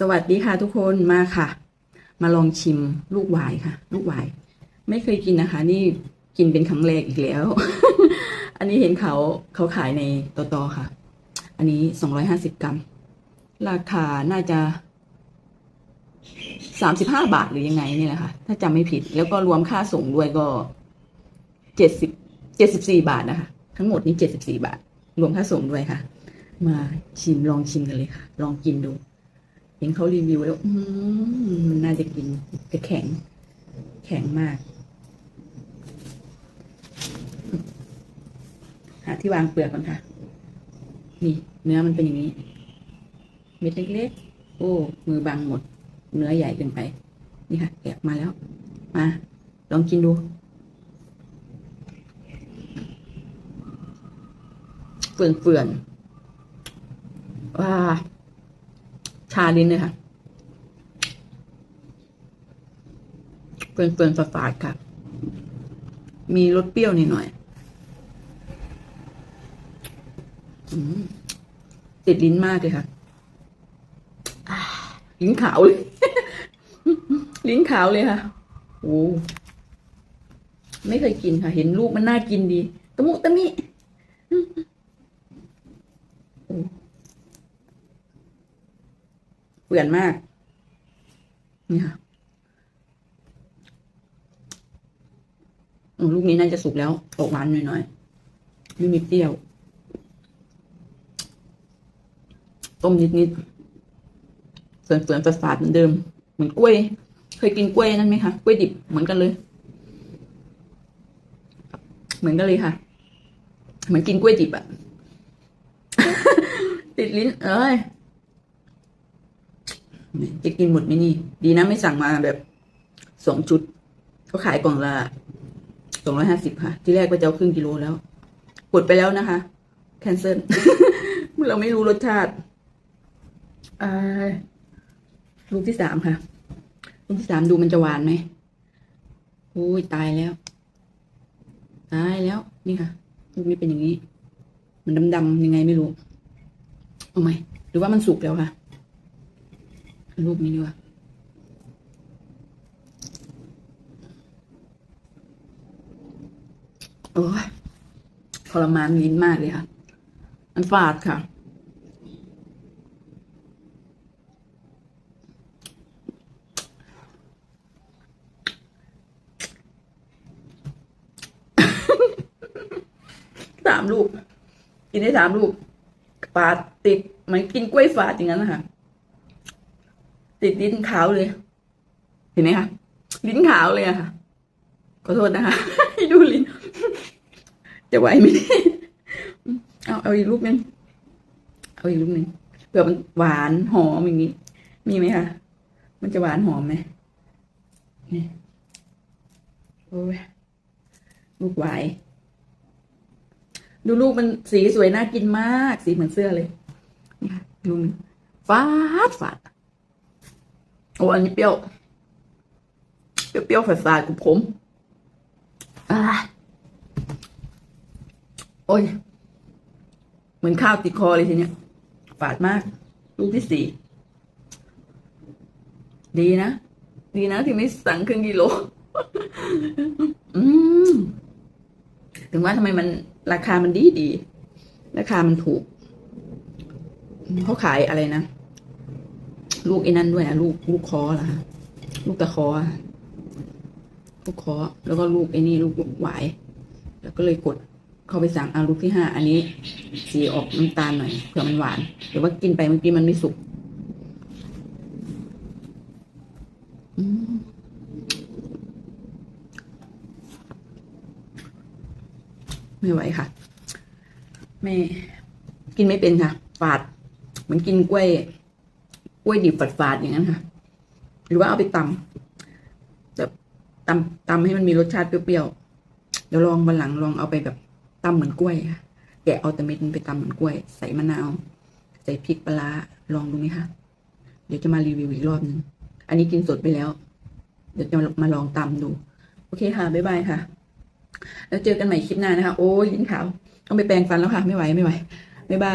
สวัสดีค่ะทุกคนมาค่ะ มาลองชิมลูกหวายค่ะ ลูกหวาย ไม่เคยกินนะคะ นี่กินเป็นครั้งแรกอีกแล้ว อันนี้เห็นเขาเขาขายในตอตอค่ะ อันนี้สองร้อยห้าสิบกรัม ราคาน่าจะสามสิบห้าบาทหรือยังไงนี่แหละค่ะ ถ้าจำไม่ผิด แล้วก็รวมค่าส่งด้วยก็เจ็ดสิบเจ็ดสิบสี่บาทนะคะ ทั้งหมดนี้เจ็ดสิบสี่บาท รวมค่าส่งด้วยค่ะ มาชิมลองชิมกันเลยค่ะ ลองกินดู เห็นเขารีวิวแล้ว อืมันน่าจะกินแต่แข็ง แข็งมาก หาที่วางเปลือกก่อนค่ะ นี่ เนื้อมันเป็นอย่างนี้ เม็ดเล็กๆ โอ้ มือบังหมด เนื้อใหญ่เกินไป นี่ค่ะแกะมาแล้ว มา ลองกินดูเฟื่อนเฟื่อนๆว้า ชาลิ้นเลยค่ะเฟื่อนๆฝาดๆค่ะ มีรสเปรี้ยวนิดหน่อยอติดลิ้นมากเลยค่ะลิ้นขาวเลย ลิ้นขาวเลยค่ะโอ้ไม่เคยกินค่ะ เห็นลูกมันน่ากินดีตะมุตะมิโอ้ เปื่อนมาก เนี่ค่ะอืมลูกนี้น่าจะสุกแล้วออกหวานหน่อยๆไม่มีเปรี้ยว ต้มนิดๆเฟื่อนๆฝาดๆเหมือนเดิม เหมือนกล้วย เคยกินกล้วยนั่นไหมคะกล้วยดิบเหมือนกันเลย เหมือนกันเลยค่ะ เหมือนกินกล้วยดิบอะติดลิ้น เอ้ย จะกินหมดไหมนี่ ดีนะไม่สั่งมาแบบสองชุดเขาขายกล่องละสองร้อยห้าสิบค่ะ ที่แรกก็จะเอาครึ่งกิโลแล้วกดไปแล้วนะคะ แคนเซิลเราไม่รู้รสชาติอ่าลูกที่สามค่ะ ลูกที่สามดูมันจะหวานไหมอุ้ยตายแล้ว ตายแล้ว นี่ค่ะ ลูกนี้เป็นอย่างนี้ มันดำๆยังไงไม่รู้ เอาไหมหรือว่ามันสุกแล้วค่ะ รูปนี้ดีกว่าโอ้ยทรมานลิ้นมากเลยค่ะ มันฝาดค่ะ สามลูก กินได้สามลูกฝาดติดเหมือนกินกล้วยฝาดอย่างนั้นนะคะ ติดลิ้นขาวเลย เห็นไหมคะลิ้นขาวเลยอะค่ะขอโทษนะคะให้ดูลิ้นจะไหวไหมเอาเอาอีกลูกนึงเอาอีกลูกนึงเผื่อมันหวานหอมอย่างนี้ มีไหมคะมันจะหวานหอมไหมนี่โอ้ยลูกหวดูลูกมันสีสวยน่ากินมาก สีเหมือนเสื้อเลยนี่ค่ะลูกนึงฟาดฟาด โอ้อันนี้เปรี้ยว เปรี้ยวเปรี้ยวฝาดฝาดกับผมอ่าโอ้ย เหมือนข้าวติดคอเลยทีเนี้ยฝาดมาก ลูกที่สี่ ดีนะ ดีนะที่ไม่สั่งครึ่งกิโล อืม ถึงว่าทำไมมันราคามันดีดี ราคามันถูก เขาขายอะไรนะ ลูกไอ้นั่นด้วยอะลูกลูกคอเหรอฮะลูกตะคอลูกคอแล้วก็ลูกไอ้นี่ลูกหวาย แล้วก็เลยกดเข้าไปสั่งเอาลูกที่ห้าอันนี้ สีออกน้ำตาลหน่อยเผื่อมันหวานหรือว่ากินไปเมื่อกี้มันไม่สุกไม่ไหวค่ะ ไม่ กินไม่เป็นค่ะ ฝาด เหมือนกินกล้วย กล้วยดิบฝาดๆอย่างนั้นค่ะ หรือว่าเอาไปตำแบบตำตำให้มันมีรสชาติเปรี้ยวๆเดี๋ยวลองวันหลังลองเอาไปแบบตำเหมือนกล้วยค่ะแกะเอาแต่เม็ดมันไปตำเหมือนกล้วย ใส่มะนาว ใส่พริกปลาลองดูไหมคะเดี๋ยวจะมารีวิวอีกรอบนึงอันนี้กินสดไปแล้ว เดี๋ยวจะมาลองตำดู โอเคค่ะ บ๊ายบายค่ะ แล้วเจอกันใหม่คลิปหน้านะคะ โอ้ยลิ้นขาว ต้องไปแปรงฟันแล้วค่ะ ไม่ไหว ไม่ไหว บ๊ายบาย